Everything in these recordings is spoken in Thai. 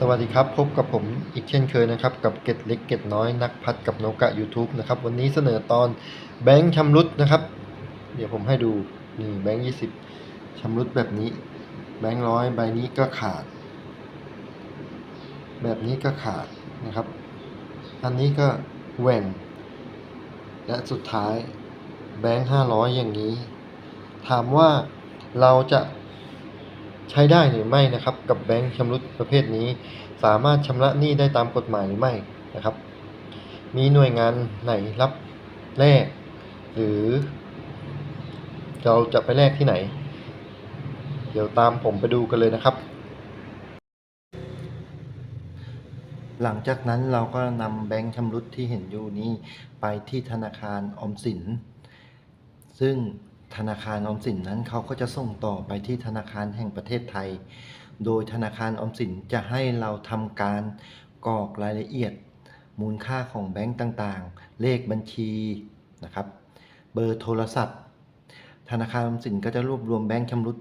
สวัสดีครับ พบกับผมอีกเช่นเคยนะครับ กับเกตเล็กเกตน้อยนักพัดกับโนกะ YouTube นะครับ วันนี้เสนอตอนแบงค์ชำรุดนะครับ เดี๋ยวผมให้ดูนี่แบงค์ยี่สิบชำรุดแบบนี้ แบงค์ร้อยใบนี้ก็ขาด แบบนี้ก็ขาดนะครับ อันนี้ก็แหว่ง และสุดท้ายแบงค์ห้าร้อยอย่างนี้ ถามว่าเราจะ ใช้ได้หรือไม่นะครับ กับแบงค์ชำรุดประเภทนี้ สามารถชำระหนี้ได้ตามกฎหมายหรือไม่นะครับ มีหน่วยงานไหนรับแลกหรือ เราจะไปแลกที่ไหน เดี๋ยวตามผมไปดูกันเลยนะครับ หลังจากนั้นเราก็นำแบงค์ชำรุดที่เห็นอยู่นี้ไปที่ธนาคารออมสิน ซึ่ง ธนาคารออมสินนั้นเขาก็จะส่งต่อไปที่ธนาคารแห่งประเทศไทย โดยธนาคารออมสินจะให้เราทำการกรอกรายละเอียด มูลค่าของแบงก์ต่างๆ เลขบัญชีนะครับ เบอร์โทรศัพท์ ธนาคารออมสินก็จะรวบรวมแบงก์ชำรุด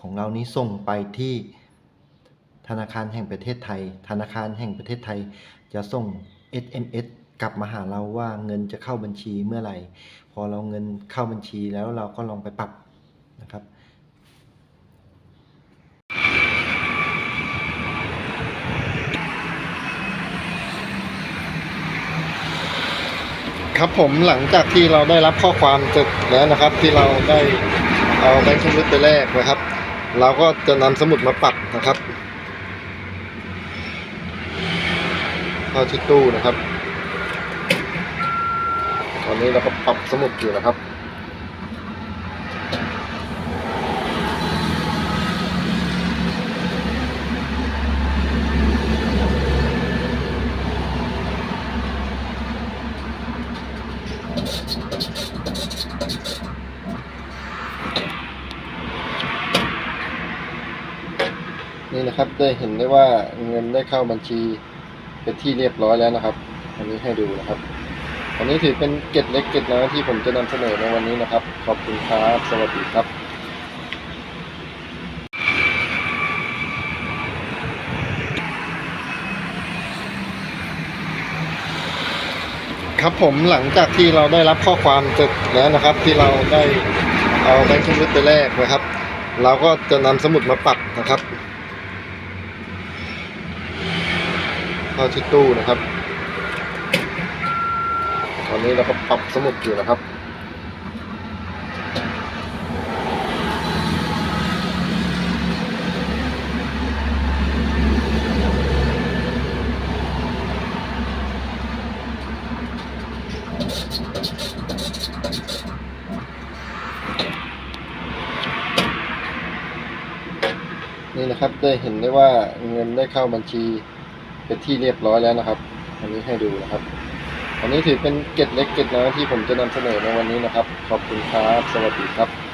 ของเรานี้ส่งไปที่ธนาคารแห่งประเทศไทย ธนาคารแห่งประเทศไทยจะส่ง SMS กลับมาหาเราว่าเงินจะเข้าบัญชีเมื่อไหร่ พอเราเงินเข้าบัญชีแล้วเราก็ลองไปปรับนะครับครับผมหลังจากที่เราได้รับข้อความเสร็จแล้วนะครับ ที่เราได้เอาแบงค์ชำรุดไปแลกนะครับ เราก็จะนำสมุดมาปรับนะครับเข้าที่ตู้นะครับ อนนี้เราก็ปรับสมุดอยู่นะครับนี่นะครับได้เห็นได้ว่าเงินได้เข้าบัญชีเป็นที่เรียบร้อยแล้วนะครับ อันนี้ให้ดูนะครับ อันนี้ถือเป็นเกร็ดเล็กเกร็ดน้อยที่ผมจะนำเสนอในวันนี้นะครับ ขอบคุณครับ สวัสดีครับครับผมหลังจากที่เราได้รับข้อความเสร็จแล้วนะครับ ที่เราได้เอาแบงค์ชำรุดไปแลกนะครับ เราก็จะนำสมุดมาปรับนะครับเข้าที่ตู้นะครับ อนนี้เราก็ปรับสมุดอยู่นะครับนี่นะครับได้เห็นได้ว่าเงินได้เข้าบัญชีเป็นที่เรียบร้อยแล้วนะครับ อันนี้ให้ดูนะครับ อันนี้ถือเป็นเกร็ดเล็กเกร็ดน้อยที่ผมจะนำเสนอในวันนี้นะครับ ขอบคุณครับ สวัสดีครับ